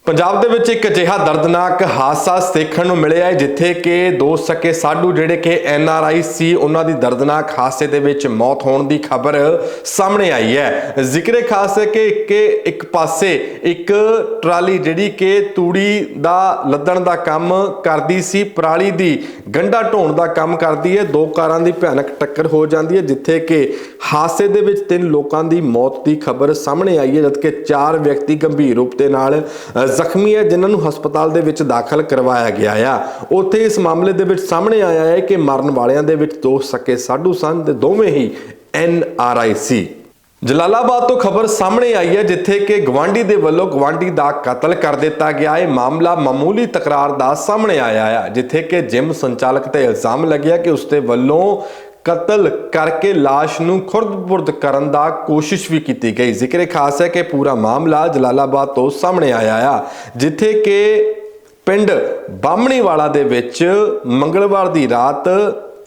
ਪੰਜਾਬ ਦੇ ਵਿੱਚ ਇੱਕ ਅਜਿਹਾ ਦਰਦਨਾਕ ਹਾਦਸਾ ਦੇਖਣ ਨੂੰ ਮਿਲਿਆ ਹੈ, ਜਿੱਥੇ ਕਿ ਦੋ ਸਕੇ ਸਾਡੂ ਜਿਹੜੇ ਕਿ ਐਨ ਆਰ ਆਈ ਸੀ, ਉਹਨਾਂ ਦੀ ਦਰਦਨਾਕ ਹਾਦਸੇ ਦੇ ਵਿੱਚ ਮੌਤ ਹੋਣ ਦੀ ਖਬਰ ਸਾਹਮਣੇ ਆਈ ਹੈ। ਜ਼ਿਕਰੇ ਖਾਸ ਹੈ ਕਿ ਇੱਕ ਇੱਕ ਪਾਸੇ ਇੱਕ ਟਰਾਲੀ ਜਿਹੜੀ ਕਿ ਤੂੜੀ ਦਾ ਲੱਦਣ ਦਾ ਕੰਮ ਕਰਦੀ ਸੀ, ਪਰਾਲੀ ਦੀ ਗੰਡਾ ਢੋਣ ਦਾ ਕੰਮ ਕਰਦੀ ਹੈ। ਦੋ ਕਾਰਾਂ ਦੀ ਭਿਆਨਕ ਟੱਕਰ ਹੋ ਜਾਂਦੀ ਹੈ, ਜਿੱਥੇ ਕਿ ਹਾਦਸੇ ਦੇ ਵਿੱਚ ਤਿੰਨ ਲੋਕਾਂ ਦੀ ਮੌਤ ਦੀ ਖਬਰ ਸਾਹਮਣੇ ਆਈ ਹੈ, ਜਦਕਿ ਚਾਰ ਵਿਅਕਤੀ ਗੰਭੀਰ ਰੂਪ ਦੇ ਨਾਲ ਜ਼ਖਮੀ ਹੈ, ਜਿਨ੍ਹਾਂ ਨੂੰ ਹਸਪਤਾਲ ਦੇ ਵਿੱਚ ਦਾਖਲ ਕਰਵਾਇਆ ਗਿਆ ਆ। ਉੱਥੇ ਇਸ ਮਾਮਲੇ ਦੇ ਵਿੱਚ ਸਾਹਮਣੇ ਆਇਆ ਹੈ ਕਿ ਮਰਨ ਵਾਲਿਆਂ ਦੇ ਵਿੱਚ ਦੋ ਸਕੇ ਸਾਡੂ ਸਨ ਤੇ ਦੋਵੇਂ ਹੀ ਐਨ ਆਰ ਆਈ ਸੀ। ਜਲਾਲਾਬਾਦ ਤੋਂ ਖਬਰ ਸਾਹਮਣੇ ਆਈ ਹੈ, ਜਿੱਥੇ ਕਿ ਗਵਾਂਡੀ ਦੇ ਵੱਲੋਂ ਗਵਾਂਡੀ ਦਾ ਕਤਲ ਕਰ ਦਿੱਤਾ ਗਿਆ। ਹੈ ਮਾਮਲਾ ਮਾਮੂਲੀ ਤਕਰਾਰ ਦਾ ਸਾਹਮਣੇ ਆਇਆ ਹੈ ਜਿੱਥੇ ਕਿ ਜਿਮ ਸੰਚਾਲਕ ਤੇ ਇਲਜ਼ਾਮ ਲੱਗਿਆ ਕਿ ਉਸਦੇ ਵੱਲੋਂ ਕਤਲ ਕਰਕੇ লাশ ਨੂੰ ਖੁਰਦਬੁਰਦ ਕਰਨ ਦਾ ਕੋਸ਼ਿਸ਼ ਵੀ ਕੀਤੀ ਗਈ। ਜ਼ਿਕਰ ਖਾਸ ਹੈ ਕਿ ਪੂਰਾ ਮਾਮਲਾ ਜਲਾਲਾਬਾਦ ਤੋਂ ਸਾਹਮਣੇ ਆਇਆ ਆ, ਜਿੱਥੇ ਕਿ ਪਿੰਡ ਬਾਹਮਣੀਵਾਲਾ ਦੇ ਵਿੱਚ ਮੰਗਲਵਾਰ ਦੀ ਰਾਤ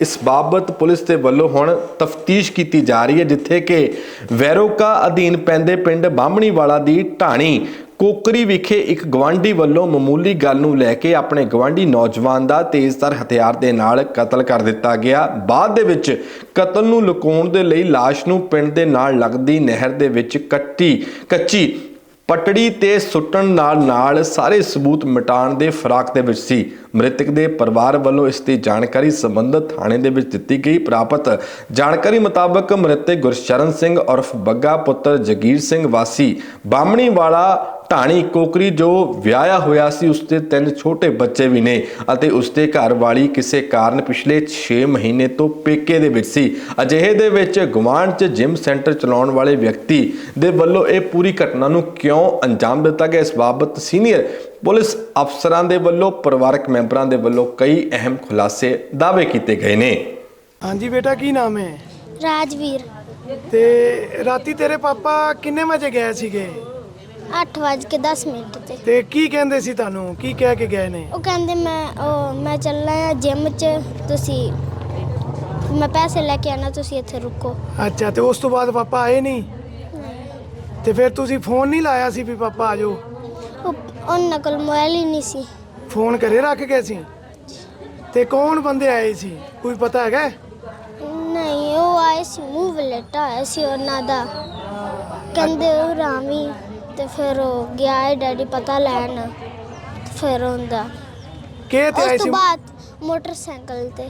ਇਸ ਬਾਬਤ ਪੁਲਿਸ ਦੇ ਵੱਲੋਂ ਹੁਣ ਤਫਤੀਸ਼ ਕੀਤੀ ਜਾ ਰਹੀ ਹੈ, ਜਿੱਥੇ ਕਿ ਵੈਰੋਕਾ ਅਧੀਨ ਪੈਂਦੇ ਪਿੰਡ ਬਾਹਮਣੀਵਾਲਾ ਦੀ ਢਾਣੀ ਕੋਕਰੀ ਵਿਖੇ ਇੱਕ ਗਵਾਂਢੀ ਵੱਲੋਂ ਮਾਮੂਲੀ ਗੱਲ ਨੂੰ ਲੈ ਕੇ ਆਪਣੇ ਗਵਾਂਢੀ ਨੌਜਵਾਨ ਦਾ ਤੇਜ਼ਧਾਰ ਹਥਿਆਰ ਦੇ ਨਾਲ ਕਤਲ ਕਰ ਦਿੱਤਾ ਗਿਆ। ਬਾਅਦ ਦੇ ਵਿੱਚ ਕਤਲ ਨੂੰ ਲੁਕਾਉਣ ਦੇ ਲਈ ਲਾਸ਼ ਨੂੰ ਪਿੰਡ ਦੇ ਨਾਲ ਲੱਗਦੀ ਨਹਿਰ ਦੇ ਵਿੱਚ ਕੱਟੀ, ਕੱਚੀ ਪਟੜੀ ਤੇ ਸੁੱਟਣ ਨਾਲ ਨਾਲ ਸਾਰੇ ਸਬੂਤ ਮਿਟਾਉਣ ਦੇ ਫਰਾਕ ਦੇ ਵਿੱਚ ਸੀ। ਮ੍ਰਿਤਕ ਦੇ ਪਰਿਵਾਰ ਵੱਲੋਂ ਇਸ ਦੀ ਜਾਣਕਾਰੀ ਸੰਬੰਧਤ ਥਾਣੇ ਦੇ ਵਿੱਚ ਦਿੱਤੀ ਗਈ। ਪ੍ਰਾਪਤ ਜਾਣਕਾਰੀ ਮੁਤਾਬਕ ਮ੍ਰਿਤਕ ਗੁਰਸ਼ਰਨ ਸਿੰਘ ਉਰਫ ਬੱਗਾ ਪੁੱਤਰ ਜਗੀਰ ਸਿੰਘ ਵਾਸੀ ਬਾਮਣੀ ਵਾਲਾ ਢਾਣੀ ਕੋਕਰੀ ਜੋ ਵਿਆਹਿਆ ਹੋਇਆ ਸੀ ਉਸ ਦੇ ਤਿੰਨ ਛੋਟੇ ਬੱਚੇ ਵੀ ਨੇ ਅਤੇ ਉਸ ਦੇ ਘਰ ਵਾਲੀ ਕਿਸੇ ਕਾਰਨ ਪਿਛਲੇ 6 ਮਹੀਨੇ ਤੋਂ ਪੇਕੇ ਦੇ ਵਿੱਚ ਸੀ। ਅਜਿਹੇ ਦੇ ਵਿੱਚ ਗੁਆਂਢ 'ਚ ਜਿਮ ਸੈਂਟਰ ਚਲਾਉਣ ਵਾਲੇ ਵਿਅਕਤੀ ਦੇ ਵੱਲੋਂ ਇਹ ਪੂਰੀ ਘਟਨਾ ਨੂੰ ਕਿਉਂ ਅੰਜਾਮ ਦਿੱਤਾ ਗਿਆ? ਇਸ ਬਾਬਤ ਸੀਨੀਅਰ ਪੁਲਿਸ ਅਫਸਰਾਂ ਦੇ ਵੱਲੋਂ ਪਰਿਵਾਰਕ ਮੈਂਬਰਾਂ ਦੇ ਵੱਲੋਂ ਕਈ ਅਹਿਮ ਖੁਲਾਸੇ ਦਾਅਵੇ ਕੀਤੇ ਗਏ ਨੇ। ਹਾਂਜੀ ਬੇਟਾ ਕੀ ਨਾਮ ਹੈ? ਰਾਜਵੀਰ। ਤੇ ਰਾਤੀ ਤੇਰੇ ਪਾਪਾ ਕਿੰਨੇ ਵਜੇ ਗਏ ਸੀਗੇ? 8 ਵਜੇ ਕੇ 10 ਮਿੰਟ ਤੇ। ਤੇ ਕੀ ਕਹਿੰਦੇ ਸੀ ਤੁਹਾਨੂੰ? ਕੀ ਕਹਿ ਕੇ ਗਏ ਨੇ? ਉਹ ਕਹਿੰਦੇ ਮੈਂ ਉਹ ਮੈਂ ਚੱਲਣਾ ਆ ਜਿਮ 'ਚ ਤੁਸੀਂ ਮੈਂ ਪੈਸੇ ਲੈ ਕੇ ਆਣਾ ਤੁਸੀਂ ਇੱਥੇ ਰੁਕੋ। ਅੱਛਾ ਤੇ ਉਸ ਤੋਂ ਬਾਅਦ ਪਾਪਾ ਆਏ ਨਹੀਂ? ਤੇ ਫਿਰ ਤੁਸੀਂ ਫੋਨ ਨਹੀਂ ਲਾਇਆ ਸੀ ਵੀ ਪਾਪਾ ਆ ਜਾਓ? ਉਹ ਉਹਨਾਂ ਕੋਲ ਮੋਬਾਈਲ ਹੀ ਨਹੀਂ ਸੀ। ਫੋਨ ਘਰੇ ਰੱਖ ਗਏ ਸੀ? ਤੇ ਕੌਣ ਬੰਦੇ ਆਏ ਸੀ? ਕੋਈ ਪਤਾ ਹੈਗਾ? ਨਹੀਂ ਉਹ ਆਏ ਸੀ ਮੂੰਹ ਵਲੇਟਾ ਆਇਆ ਸੀ ਉਹਨਾਂ ਦਾ। ਕਹਿੰਦੇ ਉਹ ਰਾਵੀ। ਤੇ ਫਿਰ ਉਹ ਗਿਆ ਹੈ ਡੈਡੀ ਪਤਾ ਲੈਣ ਫਿਰ ਹੁੰਦਾ ਕਿਹ ਤੇ ਆਏ ਉਸ ਸੀ? ਤੋਂ ਬਾਅਦ ਮੋਟਰਸਾਈਕਲ ਤੇ।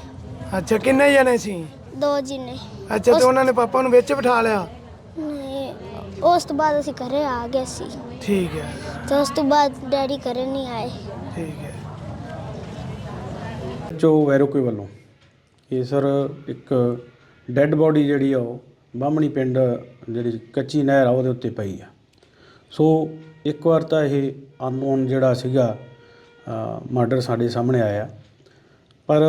ਅੱਛਾ ਕਿੰਨੇ ਜਣੇ ਸੀ? ਦੋ ਜੀ ਨੇ ਅੱਛਾ ਤੇ ਉਸ- ਉਹਨਾਂ ਨੇ ਪਾਪਾ ਨੂੰ ਵਿੱਚ ਬਿਠਾ ਲਿਆ? ਨਹੀਂ ਉਸ ਤੋਂ ਬਾਅਦ ਅਸੀਂ ਘਰੇ ਆ ਗਏ ਸੀ। ਠੀਕ ਹੈ। ਤੇ ਉਸ ਤੋਂ ਬਾਅਦ ਡੈਡੀ ਘਰੇ ਨਹੀਂ ਆਏ। ਠੀਕ ਹੈ। ਚੋ ਵੈਰੋਕੇ ਵੱਲੋਂ ਇਹ ਸਰ ਇੱਕ ਡੈੱਡ ਬੋਡੀ ਜਿਹੜੀ ਆ ਉਹ ਬਾਹਮਣੀ ਪਿੰਡ ਜਿਹੜੀ ਕੱਚੀ ਨਹਿਰ ਆ ਉਹਦੇ ਉੱਤੇ ਪਈ ਆ। ਸੋ ਇੱਕ ਵਾਰ ਤਾਂ ਇਹ ਅਨਨੋਨ ਜਿਹੜਾ ਸੀਗਾ ਮਰਡਰ ਸਾਡੇ ਸਾਹਮਣੇ ਆਇਆ। ਪਰ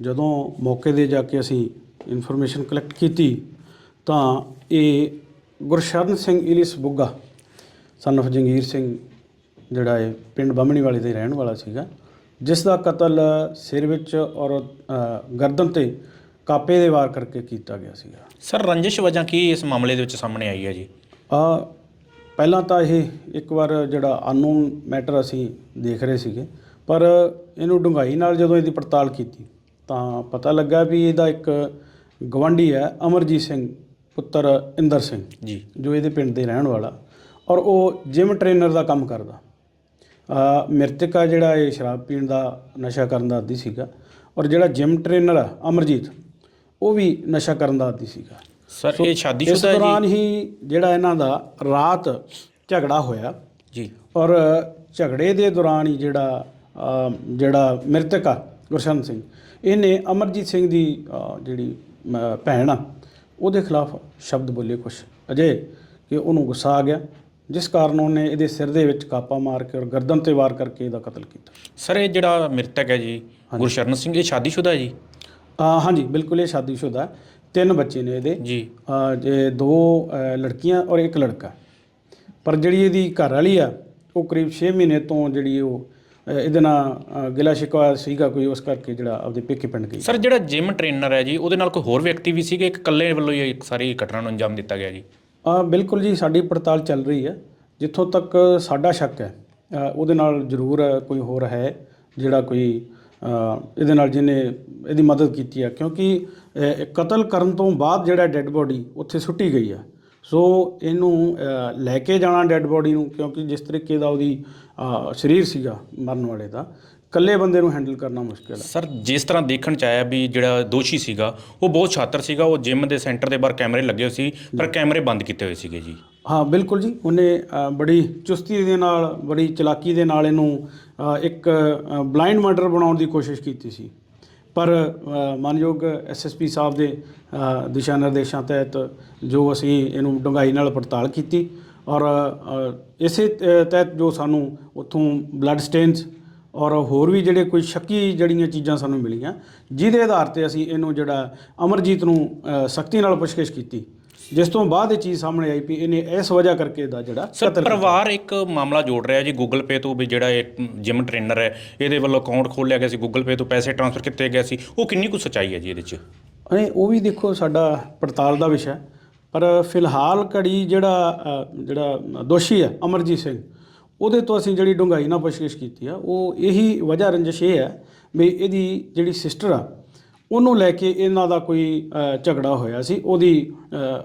ਜਦੋਂ ਮੌਕੇ ਤੇ ਜਾ ਕੇ ਅਸੀਂ ਇਨਫੋਰਮੇਸ਼ਨ ਕਲੈਕਟ ਕੀਤੀ ਤਾਂ ਇਹ Gursharan Singh alias Bugga son of Jangir Singh ਜਿਹੜਾ ਹੈ ਪਿੰਡ ਬੰਮਣੀ ਵਾਲੇ ਦੇ ਰਹਿਣ ਵਾਲਾ ਸੀਗਾ ਜਿਸ ਦਾ ਕਤਲ ਸਿਰ ਵਿੱਚ ਔਰ ਗਰਦਨ ਤੇ ਕਾਪੇ ਦੇ ਵਾਰ ਕਰਕੇ ਕੀਤਾ ਗਿਆ ਸੀਗਾ। ਸਰ ਰੰਜਿਸ਼ ਵਜ੍ਹਾ ਕੀ ਇਸ ਮਾਮਲੇ ਦੇ ਵਿੱਚ ਸਾਹਮਣੇ ਆਈ ਹੈ ਜੀ? ਆ ਪਹਿਲਾਂ ਤਾਂ ਇਹ ਇੱਕ ਵਾਰ ਜਿਹੜਾ ਅਨਨੋਨ ਮੈਟਰ ਅਸੀਂ ਦੇਖ ਰਹੇ ਸੀਗੇ ਪਰ ਇਹਨੂੰ ਡੂੰਘਾਈ ਨਾਲ ਜਦੋਂ ਇਹਦੀ ਪੜਤਾਲ ਕੀਤੀ ਤਾਂ ਪਤਾ ਲੱਗਾ ਵੀ ਇਹਦਾ ਇੱਕ ਗਵੰਡੀ ਹੈ ਅਮਰਜੀਤ ਸਿੰਘ ਪੁੱਤਰ ਇੰਦਰ ਸਿੰਘ ਜੀ। ਜੋ ਇਹਦੇ ਪਿੰਡ ਦੇ ਰਹਿਣ ਵਾਲਾ ਔਰ ਉਹ ਜਿਮ ਟ੍ਰੇਨਰ ਦਾ ਕੰਮ ਕਰਦਾ। ਆ ਮ੍ਰਿਤਕ ਜਿਹੜਾ ਇਹ ਸ਼ਰਾਬ ਪੀਣ ਦਾ ਨਸ਼ਾ ਕਰਨ ਦਾ ਆਦੀ ਸੀਗਾ ਔਰ ਜਿਹੜਾ ਜਿਮ ਟ੍ਰੇਨਰ ਆ ਅਮਰਜੀਤ ਉਹ ਵੀ ਨਸ਼ਾ ਕਰਨ ਦਾ ਆਦੀ ਸੀਗਾ। ਸਰ ਇਹ ਸ਼ਾਦੀशुदा ਇਸ ਦੌਰਾਨ ਹੀ ਜਿਹੜਾ ਇਹਨਾਂ ਦਾ ਰਾਤ ਝਗੜਾ ਹੋਇਆ। ਜੀ। ਔਰ ਝਗੜੇ ਦੇ ਦੌਰਾਨ ਹੀ ਜਿਹੜਾ ਜਿਹੜਾ ਮ੍ਰਿਤਕ ਆ ਗੁਰਸ਼ਨ ਸਿੰਘ ਇਹਨੇ ਅਮਰਜੀਤ ਸਿੰਘ ਦੀ ਜਿਹੜੀ ਭੈਣ ਆ ਉਹਦੇ ਖਿਲਾਫ ਸ਼ਬਦ ਬੋਲੇ ਕੁਛ। ਅਜੇ ਕਿ ਉਹਨੂੰ ਗੁੱਸਾ ਆ ਗਿਆ ਜਿਸ ਕਾਰਨ ਉਹਨੇ ਇਹਦੇ ਸਿਰ ਦੇ ਵਿੱਚ ਕਾਪਾ ਮਾਰ ਕੇ ਔਰ ਗਰਦਨ ਤੇ ਵਾਰ ਕਰਕੇ ਇਹਦਾ ਕਤਲ ਕੀਤਾ। ਸਰ ਇਹ ਜਿਹੜਾ ਮ੍ਰਿਤਕ ਹੈ ਜੀ ਗੁਰਸ਼ਰਨ ਸਿੰਘ ਇਹ ਸ਼ਾਦੀ ਸ਼ਾਦੀशुदा ਜੀ? ਹਾਂਜੀ ਬਿਲਕੁਲ ਇਹ ਸ਼ਾਦੀ ਸ਼ਾਦੀशुदा ਤਿੰਨ ਬੱਚੇ ਨੇ ਇਹਦੇ। ਜੀ। ਅ, ਜੇ ਦੋ ਲੜਕੀਆਂ ਔਰ ਇੱਕ ਲੜਕਾ। ਪਰ ਜਿਹੜੀ ਇਹਦੀ ਘਰ ਵਾਲੀ ਆ ਉਹ ਕਰੀਬ 6 ਮਹੀਨੇ ਤੋਂ ਜਿਹੜੀ ਉਹ ਇਹਦੇ ਨਾਲ ਗਿਲਾ ਸ਼ਿਕਵਾ ਸੀਗਾ ਕੋਈ ਉਸ ਕਰਕੇ ਜਿਹੜਾ ਆਪਦੇ ਪੇਕੇ ਪਿੰਡ ਗਈ। ਸਰ ਜਿਹੜਾ ਜਿਮ ਟ੍ਰੇਨਰ ਹੈ ਜੀ ਉਹਦੇ ਨਾਲ ਕੋਈ ਹੋਰ ਵਿਅਕਤੀ ਵੀ ਸੀਗੇ? ਇੱਕ ਇਕੱਲੇ ਵੱਲੋਂ ਹੀ ਇਹ ਸਾਰੀ ਘਟਨਾ ਨੂੰ ਅੰਜਾਮ ਦਿੱਤਾ ਗਿਆ ਜੀ? ਆ ਬਿਲਕੁਲ ਜੀ ਸਾਡੀ ਪੜਤਾਲ ਚੱਲ ਰਹੀ ਹੈ ਜਿੱਥੋਂ ਤੱਕ ਸਾਡਾ ਸ਼ੱਕ ਹੈ ਅ, ਉਹਦੇ ਨਾਲ ਜ਼ਰੂਰ ਕੋਈ ਹੋਰ ਹੈ ਜਿਹੜਾ ਕੋਈ ਇਹਦੇ ਨਾਲ ਜਿਹਨੇ ਇਹਦੀ ਮਦਦ ਕੀਤੀ ਹੈ ਕਿਉਂਕਿ ਕਤਲ ਕਰਨ ਤੋਂ ਬਾਅਦ ਜਿਹੜਾ ਡੈੱਡ ਬੋਡੀ ਉੱਥੇ ਸੁੱਟੀ ਗਈ ਆ। ਸੋ ਇਹਨੂੰ ਲੈ ਕੇ ਜਾਣਾ ਡੈੱਡ ਬੋਡੀ ਨੂੰ ਕਿਉਂਕਿ ਜਿਸ ਤਰੀਕੇ ਦਾ ਉਹਦੀ ਸਰੀਰ ਸੀਗਾ ਮਰਨ ਵਾਲੇ ਦਾ ਇਕੱਲੇ ਬੰਦੇ ਨੂੰ ਹੈਂਡਲ ਕਰਨਾ ਮੁਸ਼ਕਿਲ ਹੈ ਸਰ ਜਿਸ ਤਰ੍ਹਾਂ ਦੇਖਣ ਚ ਆਇਆ ਵੀ ਜਿਹੜਾ ਦੋਸ਼ੀ ਸੀਗਾ ਉਹ ਬਹੁਤ ਛਾਤਰ ਸੀਗਾ ਉਹ ਜਿਮ ਦੇ ਸੈਂਟਰ ਦੇ ਬਾਹਰ ਕੈਮਰੇ ਲੱਗੇ ਹੋਏ ਸੀ ਪਰ ਕੈਮਰੇ ਬੰਦ ਕੀਤੇ ਹੋਏ ਸੀਗੇ ਜੀ। ਹਾਂ ਬਿਲਕੁਲ ਜੀ। ਉਹਨੇ ਬੜੀ ਚੁਸਤੀ ਦੇ ਨਾਲ ਬੜੀ ਚਲਾਕੀ ਦੇ ਨਾਲ ਇਹਨੂੰ ਇੱਕ ਬਲਾਈਂਡ ਮਰਡਰ ਬਣਾਉਣ ਦੀ ਕੋਸ਼ਿਸ਼ ਕੀਤੀ ਸੀ। ਪਰ ਅ, ਮਾਨਯੋਗ ਐਸਐਸਪੀ ਸਾਹਿਬ ਦੇ ਦਿਸ਼ਾ ਨਿਰਦੇਸ਼ਾਂ ਤਹਿਤ ਜੋ ਅਸੀਂ ਇਹਨੂੰ ਡੂੰਘਾਈ ਨਾਲ ਪੜਤਾਲ ਕੀਤੀ ਔਰ ਇਸੇ ਤਹਿਤ ਜੋ ਸਾਨੂੰ ਉੱਥੋਂ ਬਲੱਡ ਸਟੇਨਸ ਔਰ ਹੋਰ ਵੀ ਜਿਹੜੇ ਕੋਈ ਸ਼ੱਕੀ ਜਿਹੜੀਆਂ ਚੀਜ਼ਾਂ ਸਾਨੂੰ ਮਿਲੀਆਂ ਜਿਹਦੇ ਆਧਾਰ ਤੇ ਅਸੀਂ ਇਹਨੂੰ ਜਿਹੜਾ ਅਮਰਜੀਤ ਨੂੰ ਸਖਤੀ ਨਾਲ ਪੁੱਛਗਿੱਛ ਕੀਤੀ। ਜਿਸ ਤੋਂ ਬਾਅਦ ਇਹ ਚੀਜ਼ ਸਾਹਮਣੇ ਆਈ ਵੀ ਇਹਨੇ ਇਸ ਵਜ੍ਹਾ ਕਰਕੇ ਦਾ ਜਿਹੜਾ ਸਰ। ਪਰਿਵਾਰ ਇੱਕ ਮਾਮਲਾ ਜੋੜ ਰਿਹਾ ਜੀ ਗੂਗਲ ਪੇ ਤੋਂ ਵੀ ਜਿਹੜਾ ਇਹ ਜਿਮ ਟ੍ਰੇਨਰ ਹੈ ਇਹਦੇ ਵੱਲੋਂ ਅਕਾਊਂਟ ਖੋਲ੍ਹਿਆ ਗਿਆ ਸੀ ਗੂਗਲ ਪੇ ਤੋਂ ਪੈਸੇ ਟ੍ਰਾਂਸਫਰ ਕੀਤੇ ਗਏ ਸੀ ਉਹ ਕਿੰਨੀ ਕੁ ਸੱਚਾਈ ਹੈ ਜੀ ਇਹਦੇ 'ਚ ਨਹੀਂ ਉਹ ਵੀ ਦੇਖੋ ਸਾਡਾ ਪੜਤਾਲ ਦਾ ਵਿਸ਼ਾ। ਪਰ ਫਿਲਹਾਲ ਕੜੀ ਜਿਹੜਾ ਜਿਹੜਾ ਦੋਸ਼ੀ ਹੈ ਅਮਰਜੀਤ ਸਿੰਘ ਉਹਦੇ ਤੋਂ ਅਸੀਂ ਜਿਹੜੀ ਡੂੰਘਾਈ ਨਾਲ ਪੁੱਛਗਿੱਛ ਕੀਤੀ ਆ ਉਹ ਇਹੀ ਵਜ੍ਹਾ ਰੰਜਿਸ਼ ਇਹ ਹੈ ਵੀ ਇਹਦੀ ਜਿਹੜੀ ਸਿਸਟਰ ਆ ਉਹਨੂੰ ਲੈ ਕੇ ਇਹਨਾਂ ਦਾ ਕੋਈ ਝਗੜਾ ਹੋਇਆ ਸੀ। ਉਹਦੀ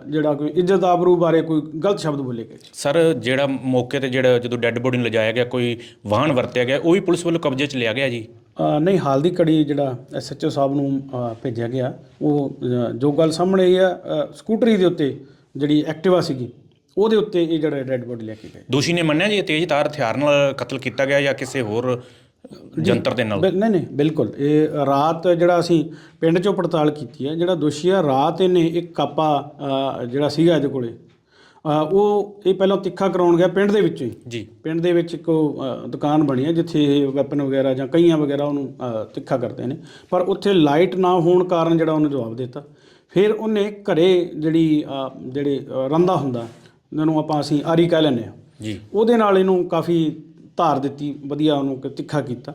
ਜਿਹੜਾ ਕੋਈ ਇੱਜ਼ਤ ਆਬਰੂ ਬਾਰੇ ਕੋਈ ਗਲਤ ਸ਼ਬਦ ਬੋਲੇ ਗਏ ਸਰ ਜਿਹੜਾ ਮੌਕੇ ਤੇ ਜਿਹੜਾ ਜਦੋਂ ਡੈੱਡ ਬੋਡੀ ਨੂੰ ਲਿਜਾਇਆ ਗਿਆ ਕੋਈ ਵਾਹਨ ਵਰਤਿਆ ਗਿਆ ਉਹ ਵੀ ਪੁਲਿਸ ਵੱਲੋਂ ਕਬਜ਼ੇ 'ਚ ਲਿਆ ਗਿਆ ਜੀ? ਨਹੀਂ ਹਾਲ ਦੀ ਕੜੀ ਜਿਹੜਾ ਐਸਐਚਓ ਸਾਹਿਬ ਨੂੰ ਭੇਜਿਆ ਗਿਆ ਉਹ ਜੋ ਗੱਲ ਸਾਹਮਣੇ ਆਈ ਆ ਸਕੂਟਰੀ ਦੇ ਉੱਤੇ ਜਿਹੜੀ ਐਕਟਿਵਾ ਸੀਗੀ ਉਹਦੇ ਉੱਤੇ ਇਹ ਜਿਹੜਾ ਰੈੱਡ ਬੋਰਡ ਲੈ ਕੇ ਗਏ। ਦੋਸ਼ੀ ਨੇ ਮੰਨਿਆ ਜੀ ਤੇਜ਼ ਧਾਰ ਹਥਿਆਰ ਨਾਲ ਕਤਲ ਕੀਤਾ ਗਿਆ ਜਾਂ ਕਿਸੇ ਹੋਰ ਜੰਤਰ ਦੇ ਨਾਲ। ਨਹੀਂ ਨਹੀਂ ਬਿਲਕੁਲ। ਇਹ ਰਾਤ ਜਿਹੜਾ ਅਸੀਂ ਪਿੰਡ ਚੋਂ ਪੜਤਾਲ ਕੀਤੀ ਹੈ ਜਿਹੜਾ ਦੋਸ਼ੀ ਆ ਰਾਤ ਇਹਨੇ ਇੱਕ ਕਾਪਾ ਜਿਹੜਾ ਸੀਗਾ ਇਹਦੇ ਕੋਲੇ ਉਹ ਇਹ ਪਹਿਲਾਂ ਤਿੱਖਾ ਕਰਾਉਣ ਗਿਆ ਪਿੰਡ ਦੇ ਵਿੱਚੋਂ ਹੀ। ਜੀ। ਪਿੰਡ ਦੇ ਵਿੱਚ ਇੱਕ ਦੁਕਾਨ ਬਣੀ ਹੈ ਜਿੱਥੇ ਇਹ ਵੈਪਨ ਵਗੈਰਾ ਜਾਂ ਕਈਆਂ ਵਗੈਰਾ ਉਹਨੂੰ ਤਿੱਖਾ ਕਰਦੇ ਨੇ। ਪਰ ਉੱਥੇ ਲਾਈਟ ਨਾ ਹੋਣ ਕਾਰਨ ਜਿਹੜਾ ਉਹਨੇ ਜਵਾਬ ਦਿੱਤਾ। ਫਿਰ ਉਹਨੇ ਘਰੇ ਜਿਹੜੀ ਜਿਹੜੇ ਰੰਦਾ ਹੁੰਦਾ ਉਹਨਾਂ ਨੂੰ ਆਪਾਂ ਅਸੀਂ ਆਰੀ ਕਹਿ ਲੈਂਦੇ ਹਾਂ। ਜੀ। ਉਹਦੇ ਨਾਲ ਇਹਨੂੰ ਕਾਫੀ ਧਾਰ ਦਿੱਤੀ ਵਧੀਆ ਉਹਨੂੰ ਤਿੱਖਾ ਕੀਤਾ।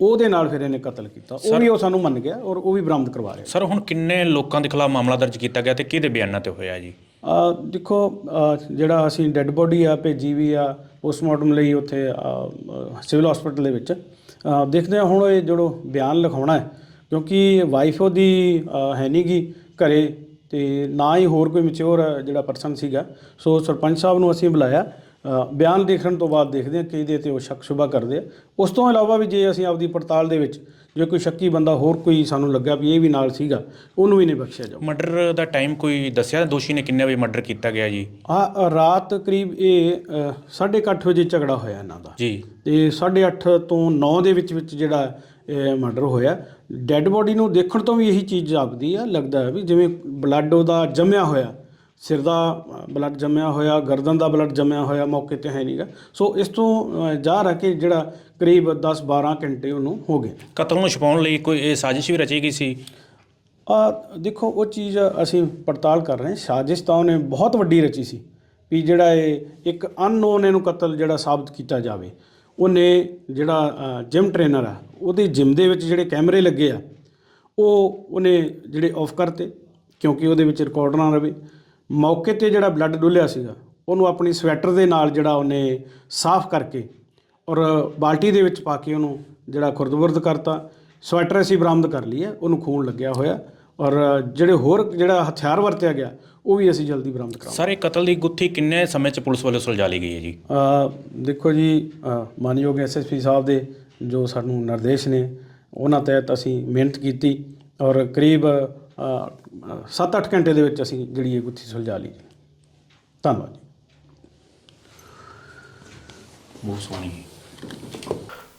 ਉਹਦੇ ਨਾਲ ਫਿਰ ਇਹਨੇ ਕਤਲ ਕੀਤਾ। ਉਹ ਵੀ ਉਹ ਸਾਨੂੰ ਮੰਨ ਗਿਆ ਔਰ ਉਹ ਵੀ ਬਰਾਮਦ ਕਰਵਾ ਰਿਹਾ। ਸਰ ਹੁਣ ਕਿੰਨੇ ਲੋਕਾਂ ਦੇ ਖਿਲਾਫ ਮਾਮਲਾ ਦਰਜ ਕੀਤਾ ਗਿਆ ਤੇ ਕਿਹਦੇ ਬਿਆਨਾਂ ਤੇ ਹੋਇਆ ਜੀ? ਆ ਦੇਖੋ ਜਿਹੜਾ ਅਸੀਂ ਡੈੱਡ ਬੋਡੀ ਆ ਭੇਜੀ ਵੀ ਆ ਪੋਸਟਮਾਰਟਮ ਲਈ ਉੱਥੇ ਸਿਵਲ ਹਸਪੀਟਲ ਦੇ ਵਿੱਚ। ਦੇਖਦੇ ਹਾਂ ਹੁਣ ਇਹ ਜਿਹੜੋ ਬਿਆਨ ਲਿਖਾਉਣਾ ਹੈ ਕਿਉਂਕਿ ਵਾਈਫ ਉਹਦੀ ਹੈ ਨਹੀਂ ਗੀ ਘਰੇ ਤੇ ਨਾ ਹੀ ਹੋਰ ਕੋਈ ਮੈਚੁਰ ਜਿਹੜਾ ਪਰਸਨ ਸੀਗਾ। ਸੋ ਸਰਪੰਚ ਸਾਹਿਬ ਨੂੰ ਅਸੀਂ ਬੁਲਾਇਆ। ਬਿਆਨ ਦੇਖਣ ਤੋਂ ਬਾਅਦ ਦੇਖਦੇ ਹਾਂ ਕਿ ਇਹਦੇ ਤੇ ਉਹ ਸ਼ੱਕ ਸ਼ੁਬਾ ਕਰਦੇ ਆ। ਉਸ ਤੋਂ ਇਲਾਵਾ ਵੀ ਜੇ ਅਸੀਂ ਆਪਦੀ ਪੜਤਾਲ ਦੇ ਵਿੱਚ ਜੇ ਕੋਈ ਸ਼ੱਕੀ ਬੰਦਾ ਹੋਰ ਕੋਈ ਸਾਨੂੰ ਲੱਗਾ ਵੀ ਇਹ ਵੀ ਨਾਲ ਸੀਗਾ ਉਹਨੂੰ ਵੀ ਨਹੀਂ ਬਖਸ਼ਿਆ ਜਾਊ। ਮਰਡਰ ਦਾ ਟਾਈਮ ਕੋਈ ਦੱਸਿਆ? ਦੋਸ਼ੀ ਨੇ ਕਿੰਨੇ ਵਜੇ ਮਰਡਰ ਕੀਤਾ ਗਿਆ ਜੀ? ਆ ਰਾਤ ਕਰੀਬ ਇਹ ਅ, ਸਾਢੇ ਕੁ ਅੱਠ ਵਜੇ ਝਗੜਾ ਹੋਇਆ ਇਹਨਾਂ ਦਾ। ਜੀ। ਤੇ 8:30 ਤੋਂ 9 ਦੇ ਵਿੱਚ ਵਿੱਚ ਜਿਹੜਾ ਮਰਡਰ ਹੋਇਆ ਡੈੱਡ ਬੋਡੀ ਨੂੰ ਦੇਖਣ ਤੋਂ ਵੀ ਇਹੀ ਚੀਜ਼ ਜਾਪਦੀ ਆ ਲੱਗਦਾ ਹੈ ਵੀ ਜਿਵੇਂ ਬਲੱਡ ਉਹਦਾ ਜੰਮਿਆ ਹੋਇਆ। ਸਿਰ ਦਾ ਬਲੱਡ ਜੰਮਿਆ ਹੋਇਆ ਗਰਦਨ ਦਾ ਬਲੱਡ ਜੰਮਿਆ ਹੋਇਆ ਮੌਕੇ ਤੇ ਹੈ ਨਹੀਂਗਾ ਸੋ ਇਸ ਤੋਂ ਜ਼ਾਹਰ ਹੈ ਕਿ ਜਿਹੜਾ ਕਰੀਬ 10-12 ਘੰਟੇ ਉਹਨੂੰ ਹੋ ਗਏ। ਕਤਲ ਨੂੰ ਛੁਪਾਉਣ ਲਈ ਕੋਈ ਇਹ ਸਾਜ਼ਿਸ਼ ਵੀ ਰਚੀ ਗਈ ਸੀ? ਆ ਦੇਖੋ ਉਹ ਚੀਜ਼ ਅਸੀਂ ਪੜਤਾਲ ਕਰ ਰਹੇ ਹਾਂ। ਸਾਜ਼ਿਸ਼ ਤਾਂ ਉਹਨੇ ਬਹੁਤ ਵੱਡੀ ਰਚੀ ਸੀ ਵੀ ਜਿਹੜਾ ਇਹ ਇੱਕ ਅਨਨੋਨ ਇਹਨੂੰ ਕਤਲ ਜਿਹੜਾ ਸਾਬਤ ਕੀਤਾ ਜਾਵੇ। ਉਹਨੇ ਜਿਹੜਾ ਜਿਮ ਟ੍ਰੇਨਰ ਆ ਉਹਦੇ ਜਿਮ ਦੇ ਵਿੱਚ ਜਿਹੜੇ ਕੈਮਰੇ ਲੱਗੇ ਆ ਉਹ ਉਹਨੇ ਜਿਹੜੇ ਆਫ ਕਰਤੇ ਕਿਉਂਕਿ ਉਹਦੇ ਵਿੱਚ ਰਿਕਾਰਡ ਨਾ ਰਵੇ ਮੌਕੇ ਤੇ ਜਿਹੜਾ ਬਲੱਡ ਡੁੱਲਿਆ ਸੀਗਾ ਉਹਨੂੰ ਆਪਣੀ ਸਵੈਟਰ ਦੇ ਨਾਲ ਜਿਹੜਾ ਉਹਨੇ ਸਾਫ਼ ਕਰਕੇ ਔਰ ਬਾਲਟੀ ਦੇ ਵਿੱਚ ਪਾ ਕੇ ਉਹਨੂੰ ਜਿਹੜਾ ਖੁਰਦਬੁਰਦ ਕਰਤਾ। ਸਵੈਟਰ ਅਸੀਂ ਬਰਾਮਦ ਕਰ ਲਈ ਹੈ ਉਹਨੂੰ ਖੂਨ ਲੱਗਿਆ ਹੋਇਆ ਔਰ ਜਿਹੜੇ ਹੋਰ ਜਿਹੜਾ ਹਥਿਆਰ ਵਰਤਿਆ ਗਿਆ ਉਹ ਵੀ ਅਸੀਂ ਜਲਦੀ ਬਰਾਮਦ ਕਰਾਂਗੇ ਸਰ ਇਹ ਕਤਲ ਦੀ ਗੁੱਥੀ ਕਿੰਨੇ ਸਮੇਂ 'ਚ ਪੁਲਿਸ ਵੱਲੋਂ ਸੁਲਝਾ ਲਈ ਗਈ ਹੈ ਜੀ? ਦੇਖੋ ਜੀ ਮਾਨਯੋਗ ਐਸਐਸਪੀ ਸਾਹਿਬ ਦੇ ਜੋ ਸਾਨੂੰ ਨਿਰਦੇਸ਼ ਨੇ ਉਹਨਾਂ ਤਹਿਤ ਅਸੀਂ ਮਿਹਨਤ ਕੀਤੀ ਔਰ ਕਰੀਬ 7-8 ਘੰਟੇ ਦੇ ਵਿੱਚ ਅਸੀਂ ਜਿਹੜੀ ਇਹ ਗੁੱਥੀ ਸੁਲਝਾ ਲਈ ਜੀ। ਧੰਨਵਾਦ ਜੀ। ਬਹੁਤ ਸੋਹਣੀ।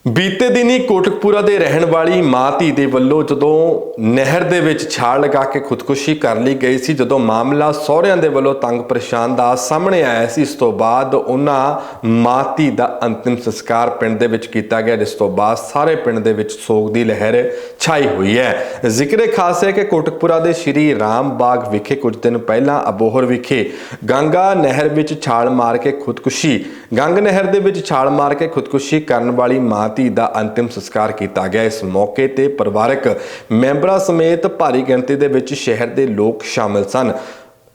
ਬੀਤੇ ਦਿਨੀ ਕੋਟਕਪੂਰਾ ਦੇ ਰਹਿਣ ਵਾਲੀ ਮਾਂ ਧੀ ਦੇ ਵੱਲੋਂ ਜਦੋਂ ਨਹਿਰ ਦੇ ਵਿੱਚ ਛਾਲ ਲਗਾ ਕੇ ਖੁਦਕੁਸ਼ੀ ਕਰ ਲਈ ਗਈ ਸੀ, ਜਦੋਂ ਮਾਮਲਾ ਸਹੁਰਿਆਂ ਦੇ ਵੱਲੋਂ ਤੰਗ ਪਰੇਸ਼ਾਨ ਦਾ ਸਾਹਮਣੇ ਆਇਆ ਸੀ, ਇਸ ਤੋਂ ਬਾਅਦ ਉਹਨਾਂ ਮਾਂ ਧੀ ਦਾ ਅੰਤਿਮ ਸੰਸਕਾਰ ਪਿੰਡ ਦੇ ਵਿੱਚ ਕੀਤਾ ਗਿਆ, ਜਿਸ ਤੋਂ ਬਾਅਦ ਸਾਰੇ ਪਿੰਡ ਦੇ ਵਿੱਚ ਸੋਗ ਦੀ ਲਹਿਰ ਛਾਈ ਹੋਈ ਹੈ। ਜ਼ਿਕਰੇ ਖਾਸ ਹੈ ਕਿ ਕੋਟਕਪੂਰਾ ਦੇ ਸ਼੍ਰੀ ਰਾਮ ਬਾਗ ਵਿਖੇ ਕੁਝ ਦਿਨ ਪਹਿਲਾਂ ਅਬੋਹਰ ਵਿਖੇ ਗੰਗਾ ਨਹਿਰ ਵਿੱਚ ਛਾਲ ਮਾਰ ਕੇ ਖੁਦਕੁਸ਼ੀ, ਗੰਗ ਨਹਿਰ ਦੇ ਵਿੱਚ ਛਾਲ ਮਾਰ ਕੇ ਖੁਦਕੁਸ਼ੀ ਕਰਨ ਵਾਲੀ ਮਾਂ ਧੀ ਦਾ ਅੰਤਿਮ ਸੰਸਕਾਰ ਕੀਤਾ ਗਿਆ। ਇਸ ਮੌਕੇ ਤੇ ਪਰਿਵਾਰਕ ਮੈਂਬਰਾਂ ਸਮੇਤ ਭਾਰੀ ਗਿਣਤੀ ਦੇ ਵਿੱਚ ਸ਼ਹਿਰ ਦੇ ਲੋਕ ਸ਼ਾਮਲ ਸਨ।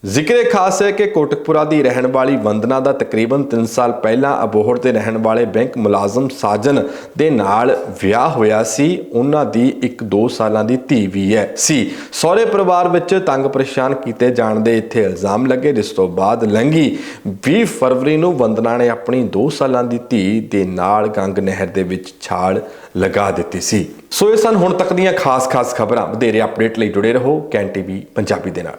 ਜ਼ਿਕਰੇ ਖਾਸ ਹੈ ਕਿ ਕੋਟਕਪੁਰਾ ਦੀ ਰਹਿਣ ਵਾਲੀ ਵੰਦਨਾ ਦਾ ਤਕਰੀਬਨ 3 ਸਾਲ ਪਹਿਲਾਂ ਅਬੋਹਰ ਦੇ ਰਹਿਣ ਵਾਲੇ ਬੈਂਕ ਮੁਲਾਜ਼ਮ ਸਾਜਨ ਦੇ ਨਾਲ ਵਿਆਹ ਹੋਇਆ ਸੀ, ਉਹਨਾਂ ਦੀ ਇੱਕ 2 ਸਾਲਾਂ ਦੀ ਧੀ ਵੀ ਹੈ। ਸੀ। ਸਹੁਰੇ ਪਰਿਵਾਰ ਵਿੱਚ ਤੰਗ ਪਰੇਸ਼ਾਨ ਕੀਤੇ ਜਾਣ ਦੇ ਇੱਥੇ ਇਲਜ਼ਾਮ ਲੱਗੇ, ਜਿਸ ਤੋਂ ਬਾਅਦ ਲੰਘੀ। 20 ਫਰਵਰੀ ਨੂੰ ਵੰਦਨਾ ਨੇ ਆਪਣੀ 2 ਸਾਲਾਂ ਦੀ ਧੀ ਦੇ ਨਾਲ ਗੰਗ ਨਹਿਰ ਦੇ ਵਿੱਚ ਛਾਲ ਲਗਾ ਦਿੱਤੀ ਸੀ। ਸੋ ਇਹ ਸਨ ਹੁਣ ਤੱਕ ਦੀਆਂ ਖਾਸ-ਖਾਸ ਖਬਰਾਂ। ਵਧੇਰੇ ਅਪਡੇਟ ਲਈ ਜੁੜੇ ਰਹੋ ਕੈਨ ਟੀਵੀ ਪੰਜਾਬੀ ਦੇ ਨਾਲ।